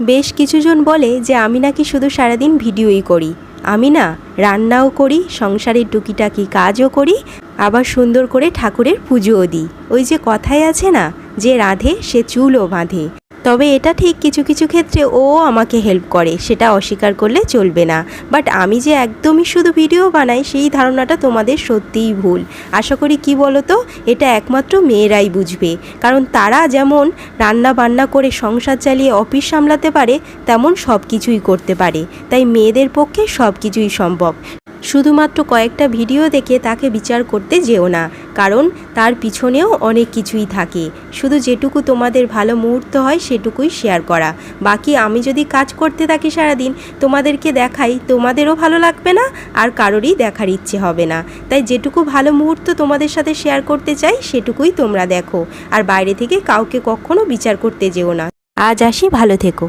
বেশ কিছুজন বলে যে আমি নাকি শুধু সারাদিন ভিডিওই করি। আমি না রান্নাও করি, সংসারের টুকিটাকি কাজও করি, আবার সুন্দর করে ঠাকুরের পুজোও দিই। ওই যে কথায় আছে না, যে রাধে সে চুলও বাঁধে। তবে এটা ঠিক কিছু কিছু ক্ষেত্রে ও আমাকে হেল্প করে, সেটা অস্বীকার করলে চলবে না। বাট আমি যে একদমই শুধু ভিডিও বানাই, সেই ধারণাটা তোমাদের সত্যিই ভুল। আশা করি কি বলো তো এটা একমাত্র মেয়েরাই বুঝবে। কারণ তারা যেমন রান্না বান্না করে সংসার চালিয়ে অফিস সামলাতে পারে, তেমন সব কিছুই করতে পারে। তাই মেয়েদের পক্ষে সব কিছুই সম্ভব। শুধুমাত্র কয়েকটা ভিডিও দেখে তাকে বিচার করতে যেও না, কারণ তার পিছনেও অনেক কিছুই থাকে। শুধু যেটুকু তোমাদের ভালো মুহূর্ত হয় সেটুকুই শেয়ার করা। বাকি আমি যদি কাজ করতে থাকি সারাদিন, তোমাদেরকে দেখাই তোমাদেরও ভালো লাগবে না, আর কারোরই দেখার ইচ্ছে হবে না। তাই যেটুকু ভালো মুহূর্ত তোমাদের সাথে শেয়ার করতে চাই, সেটুকুই তোমরা দেখো। আর বাইরে থেকে কাউকে কখনো বিচার করতে যেও না। আজ আসি, ভালো থেকো।